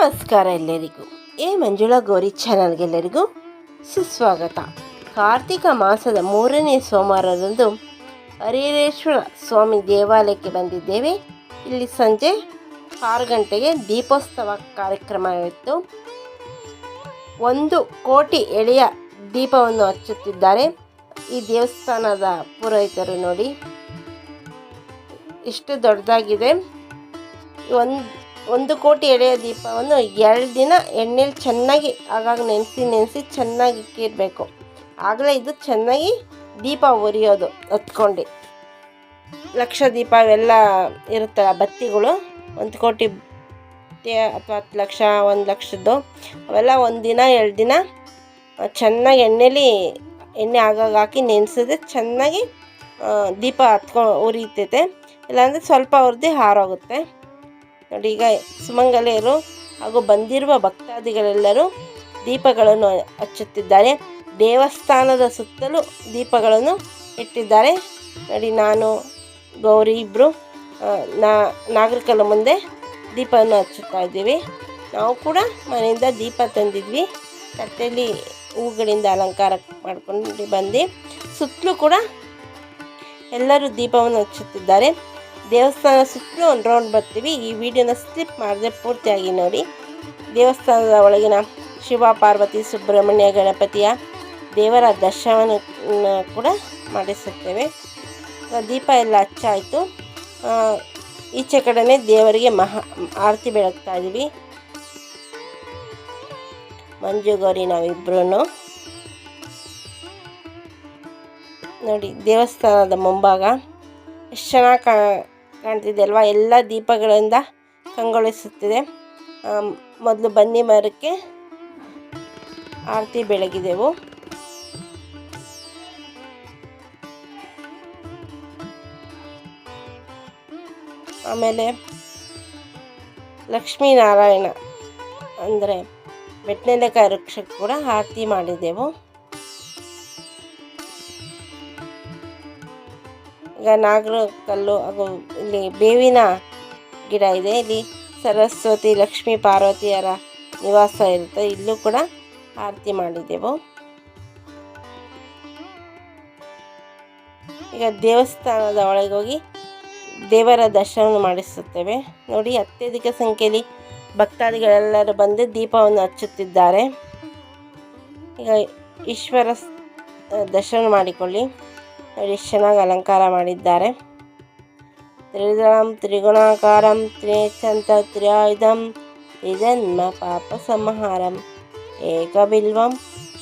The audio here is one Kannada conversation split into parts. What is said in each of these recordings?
ನಮಸ್ಕಾರ ಎಲ್ಲರಿಗೂ. ಎ ಮಂಜುಳಾ ಗೌರಿ ಚಾನಲ್ಗೆಲ್ಲರಿಗೂ ಸುಸ್ವಾಗತ. ಕಾರ್ತಿಕ ಮಾಸದ ಮೂರನೇ ಸೋಮವಾರದಂದು ಹರಿಹರೇಶ್ವರ ಸ್ವಾಮಿ ದೇವಾಲಯಕ್ಕೆ ಬಂದಿದ್ದೇವೆ. ಇಲ್ಲಿ ಸಂಜೆ ಆರು ಗಂಟೆಗೆ ದೀಪೋತ್ಸವ ಕಾರ್ಯಕ್ರಮ ಇತ್ತು. ಒಂದು ಕೋಟಿ ಎಳೆಯ ದೀಪವನ್ನು ಹಚ್ಚುತ್ತಿದ್ದಾರೆ. ಈ ದೇವಸ್ಥಾನದ ಪುರೋಹಿತರು ನೋಡಿ ಎಷ್ಟು ದೊಡ್ಡದಾಗಿದೆ. ಒಂದು ಒಂದು ಕೋಟಿ ಎಳೆಯ ದೀಪವನ್ನು ಎರಡು ದಿನ ಎಣ್ಣೆಲಿ ಚೆನ್ನಾಗಿ ಆಗಾಗ ನೆನೆಸಿ ನೆನೆಸಿ ಚೆನ್ನಾಗಿ ಇಕ್ಕಿರಬೇಕು ಆಗಲೇ ಇದು ಚೆನ್ನಾಗಿ ದೀಪ ಉರಿಯೋದು ಹೊತ್ಕೊಂಡು. ಲಕ್ಷ ದೀಪ ಅವೆಲ್ಲ ಇರುತ್ತಲ್ಲ ಬತ್ತಿಗಳು. ಒಂದು ಕೋಟಿ ಅಥವಾ ಹತ್ತು ಲಕ್ಷ, ಒಂದು ಲಕ್ಷದ್ದು. ಅವೆಲ್ಲ ಒಂದು ದಿನ, ಎರಡು ದಿನ ಚೆನ್ನಾಗಿ ಎಣ್ಣೆಲಿ ಎಣ್ಣೆ ಆಗಾಗ ಹಾಕಿ ನೆನೆಸಿದ್ರೆ ಚೆನ್ನಾಗಿ ದೀಪ ಹತ್ಕೊ ಉರಿತೈತೆ ಇಲ್ಲಾಂದರೆ ಸ್ವಲ್ಪ ಉರಿದು ಹಾರೋಗುತ್ತೆ. ನೋಡಿ, ಈಗ ಸುಮಂಗಲೆಯರು ಹಾಗೂ ಬಂದಿರುವ ಭಕ್ತಾದಿಗಳೆಲ್ಲರೂ ದೀಪಗಳನ್ನು ಹಚ್ಚುತ್ತಿದ್ದಾರೆ. ದೇವಸ್ಥಾನದ ಸುತ್ತಲೂ ದೀಪಗಳನ್ನು ಇಟ್ಟಿದ್ದಾರೆ. ನೋಡಿ, ನಾನು, ಗೌರಿ ಇಬ್ಬರು ನಾ, ನಾಗರಿಕರ ಮುಂದೆ ದೀಪವನ್ನು ಹಚ್ಚುತ್ತಾ ಇದ್ದೀವಿ. ನಾವು ಕೂಡ ಮನೆಯಿಂದ ದೀಪ ತಂದಿದ್ವಿ. ತಟ್ಟೆಯಲ್ಲಿ ಹೂಗಳಿಂದ ಅಲಂಕಾರ ಮಾಡ್ಕೊಂಡು ಬಂದು, ಸುತ್ತಲೂ ಕೂಡ ಎಲ್ಲರೂ ದೀಪವನ್ನು ಹಚ್ಚುತ್ತಿದ್ದಾರೆ. ದೇವಸ್ಥಾನ ಸುತ್ತಲೂ ಒಂದು ರೌಂಡ್ ಬರ್ತೀವಿ. ಈ ವಿಡಿಯೋನ ಸ್ಲಿಪ್ ಮಾಡದೆ ಪೂರ್ತಿಯಾಗಿ ನೋಡಿ. ದೇವಸ್ಥಾನದ ಒಳಗಿನ ಶಿವ, ಪಾರ್ವತಿ, ಸುಬ್ರಹ್ಮಣ್ಯ, ಗಣಪತಿಯ ದೇವರ ದರ್ಶನ ಕೂಡ ಮಾಡಿಸುತ್ತೇವೆ. ದೀಪ ಎಲ್ಲ ಹಚ್ಚಾಯಿತು. ಈಚೆ ಕಡೆನೇ ದೇವರಿಗೆ ಮಹಾ, ಆರತಿ ಬೆಳಗ್ತಾ ಇದ್ದೀವಿ ಮಂಜು, ಗೌರಿ ನಾವಿಬ್ಬರೂ ನೋಡಿ, ದೇವಸ್ಥಾನದ ಮುಂಭಾಗ. ಎಷ್ಟು ಚೆನ್ನಾಗಿ ಕಾಣ್ತಿದೆ ಅಲ್ವಾ ಎಲ್ಲ ದೀಪಗಳಿಂದ ಕಂಗೊಳಿಸುತ್ತಿದೆ. ಮೊದಲು ಬನ್ನಿ ಮರಕ್ಕೆ ಆರತಿ ಬೆಳಗಿದೆವು. ಆಮೇಲೆ ಲಕ್ಷ್ಮೀನಾರಾಯಣ, ಅಂದರೆ ಬೆಟ್ಟನೆಲೆಕಾಯಿ ವೃಕ್ಷಕ್ಕೆ ಕೂಡ ಆರತಿ ಮಾಡಿದೆವು. ಈಗ ನಾಗರ ಕಲ್ಲು ಹಾಗೂ ಇಲ್ಲಿ ಬೇವಿನ ಗಿಡ ಇದೆ. ಇಲ್ಲಿ ಸರಸ್ವತಿ, ಲಕ್ಷ್ಮೀ, ಪಾರ್ವತಿಯರ ನಿವಾಸ ಇರುತ್ತೆ. ಇಲ್ಲೂ ಕೂಡ ಆರತಿ ಮಾಡಿದ್ದೆವು ಈಗ ದೇವಸ್ಥಾನದ ಒಳಗೆ ಹೋಗಿ ದೇವರ ದರ್ಶನ ಮಾಡಿಸುತ್ತೇವೆ. ನೋಡಿ, ಅತ್ಯಧಿಕ ಸಂಖ್ಯೆಯಲ್ಲಿ ಭಕ್ತಾದಿಗಳೆಲ್ಲರೂ ಬಂದು ದೀಪವನ್ನು ಹಚ್ಚುತ್ತಿದ್ದಾರೆ. ಈಗ ಈಶ್ವರ ದರ್ಶನ ಮಾಡಿಕೊಳ್ಳಿ. ಎಷ್ಟು ಚೆನ್ನಾಗಿ ಅಲಂಕಾರ ಮಾಡಿದ್ದಾರೆ ತ್ರಿದಳಂ ತ್ರಿಗುಣಾಕಾರಂ ತ್ರಿನೇಚಂತ ತ್ರಿಯಾಯುಧಂ ತ್ರಿಜನ್ಮ ಪಾಪ ಸಂಹಾರಂ ಏಕಬಿಲ್ವಂ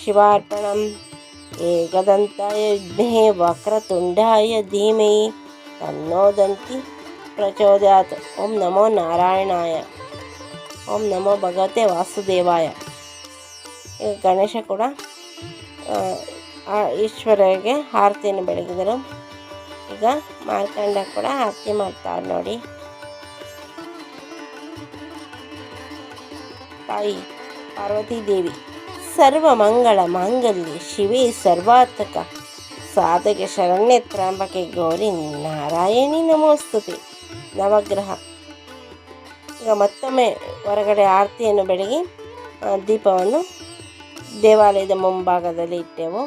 ಶಿವಾರ್ಪಣಂ ಏಕದಂತಾಯ ವಿದ್ಮಹೇ ವಕ್ರತುಂಡಾಯ ಧೀಮಹಿ ತನ್ನೋದಂತಿ ಪ್ರಚೋದಯಾತ್ ಓಂ ನಮೋ ನಾರಾಯಣಾಯ ಓಂ ನಮೋ ಭಗವತೆ ವಾಸುದೇವಾಯ ಈಗ ಗಣೇಶ ಕೂಡ ಆ, ಆ ಈಶ್ವರಗೆ ಆರತಿಯನ್ನು ಬೆಳಗಿದರು. ಈಗ ಮಾರ್ಕಂಡ ಕೂಡ ಆರತಿ ಮಾಡ್ತಾರೆ ನೋಡಿ. ತಾಯಿ ಪಾರ್ವತಿ ದೇವಿ ಸರ್ವ ಮಂಗಳ ಮಾಂಗಲ್ಯ ಶಿವೇ ಸರ್ವಾರ್ಥಕ. ಸಾಧಕ ಶರಣ್ಯ ತ್ರ್ಯಂಬಕೆ ಗೌರಿ ನಾರಾಯಣಿ ನಮೋಸ್ತುತಿ. ನವಗ್ರಹ. ಈಗ ಮತ್ತೊಮ್ಮೆ ಹೊರಗಡೆ ಆರತಿಯನ್ನು ಬೆಳಗಿ ದೀಪವನ್ನು ದೇವಾಲಯದ ಮುಂಭಾಗದಲ್ಲಿ ಇಟ್ಟೆವು.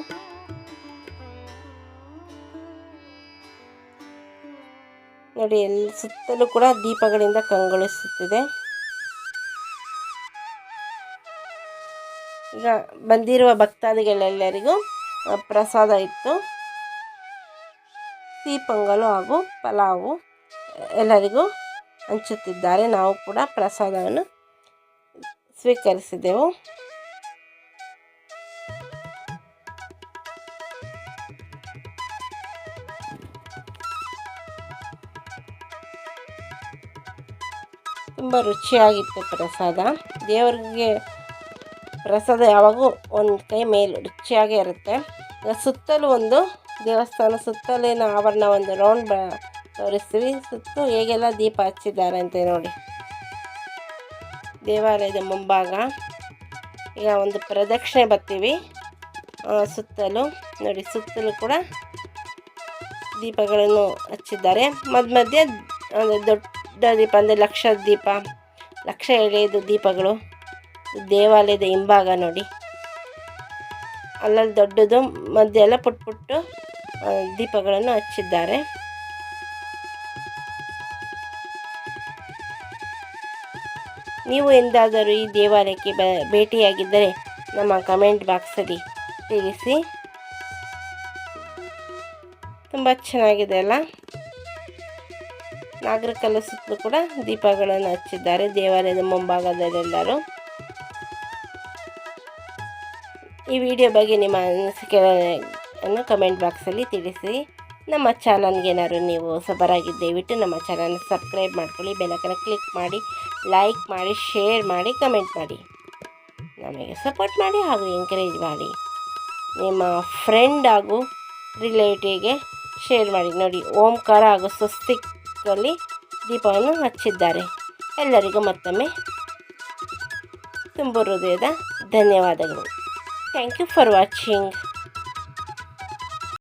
ನೋಡಿ, ಎಲ್ಲ ಸುತ್ತಲೂ ಕೂಡ ದೀಪಗಳಿಂದ ಕಂಗೊಳಿಸುತ್ತಿದೆ. ಈಗ ಬಂದಿರುವ ಭಕ್ತಾದಿಗಳೆಲ್ಲರಿಗೂ ಪ್ರಸಾದ ಇತ್ತು. ಸಿಹಿ ಪೊಂಗಲು ಹಾಗೂ ಪಲಾವು ಎಲ್ಲರಿಗೂ ಹಂಚುತ್ತಿದ್ದಾರೆ. ನಾವು ಕೂಡ ಪ್ರಸಾದವನ್ನು ಸ್ವೀಕರಿಸಿದೆವು. ತುಂಬ ರುಚಿಯಾಗಿತ್ತು ಪ್ರಸಾದ. ದೇವರಿಗೆ ಪ್ರಸಾದ ಯಾವಾಗೂ ಒಂದು ಕೈ ಮೇಲೆ ರುಚಿಯಾಗೇ ಇರುತ್ತೆ. ಸುತ್ತಲೂ ಒಂದು ದೇವಸ್ಥಾನ, ಸುತ್ತಲಿನ ಆವರಣ ಒಂದು ರೌಂಡ್ ಬ ತೋರಿಸ್ತೀವಿ. ಸುತ್ತು ಹೇಗೆಲ್ಲ ದೀಪ ಹಚ್ಚಿದ್ದಾರೆ ಅಂತ ನೋಡಿ. ದೇವಾಲಯದ ಮುಂಭಾಗ ಈಗ ಒಂದು ಪ್ರದಕ್ಷಿಣೆ ಬರ್ತೀವಿ. ಸುತ್ತಲೂ ನೋಡಿ, ಸುತ್ತಲೂ ಕೂಡ ದೀಪಗಳನ್ನು ಹಚ್ಚಿದ್ದಾರೆ. ಮಧ್ಯ ಮಧ್ಯೆ ಒಂದು ದೊಡ್ಡ ದೀಪ ಅಂದರೆ ಲಕ್ಷ ದೀಪ, ಲಕ್ಷ ಎಳೆಯದು ದೀಪಗಳು, ದೇವಾಲಯದ ಹಿಂಭಾಗ ನೋಡಿ. ಅಲ್ಲಲ್ಲಿ ದೊಡ್ಡದು ಮಧ್ಯೆಲ್ಲ ಪುಟ್ ಪುಟ್ಟು ದೀಪಗಳನ್ನು ಹಚ್ಚಿದ್ದಾರೆ. ನೀವು ಎಂದಾದರೂ ಈ ದೇವಾಲಯಕ್ಕೆ ಭೇಟಿಯಾಗಿದ್ದರೆ ನಮ್ಮ ಕಮೆಂಟ್ ಬಾಕ್ಸಲ್ಲಿ ತಿಳಿಸಿ. ತುಂಬ ಚೆನ್ನಾಗಿದೆ ಅಲ್ಲ? ಸುತ್ತಲೂ ಕೂಡ ದೀಪಗಳನ್ನು ಹಚ್ಚಿದ್ದಾರೆ. ದೇವಾಲಯದ ಮುಂಭಾಗದಲ್ಲೆಲ್ಲರೂ. ಈ ವಿಡಿಯೋ ಬಗ್ಗೆ ನಿಮ್ಮ ಅನಿಸಿಕೆಯನ್ನು ಕಮೆಂಟ್ ಬಾಕ್ಸಲ್ಲಿ ತಿಳಿಸಿ. ನಮ್ಮ ಚಾನಲ್ಗೆ ಏನಾದ್ರು ನೀವು ಸಬರಾಗಿ ದಯವಿಟ್ಟು ನಮ್ಮ ಚಾನಲ್ನ ಸಬ್ಸ್ಕ್ರೈಬ್ ಮಾಡ್ಕೊಳ್ಳಿ ಬೆಲಕನ್ನು ಕ್ಲಿಕ್ ಮಾಡಿ, ಲೈಕ್ ಮಾಡಿ, ಶೇರ್ ಮಾಡಿ, ಕಮೆಂಟ್ ಮಾಡಿ. ನಮಗೆ ಸಪೋರ್ಟ್ ಮಾಡಿ ಹಾಗೂ ಎಂಕರೇಜ್ ಮಾಡಿ. ನಿಮ್ಮ ಫ್ರೆಂಡ್ ಹಾಗೂ ರಿಲೇಟಿವ್ಗೆ ಶೇರ್ ಮಾಡಿ. ನೋಡಿ, ಓಂಕಾರ ಹಾಗೂ ಸ್ವಸ್ತಿಕಲ್ಲಿ ದೀಪವನ್ನು ಹಚ್ಚಿದ್ದಾರೆ. ಎಲ್ಲರಿಗೂ ಮತ್ತೊಮ್ಮೆ ತುಂಬ ಹೃದಯದ ಧನ್ಯವಾದಗಳು. Thank you for watching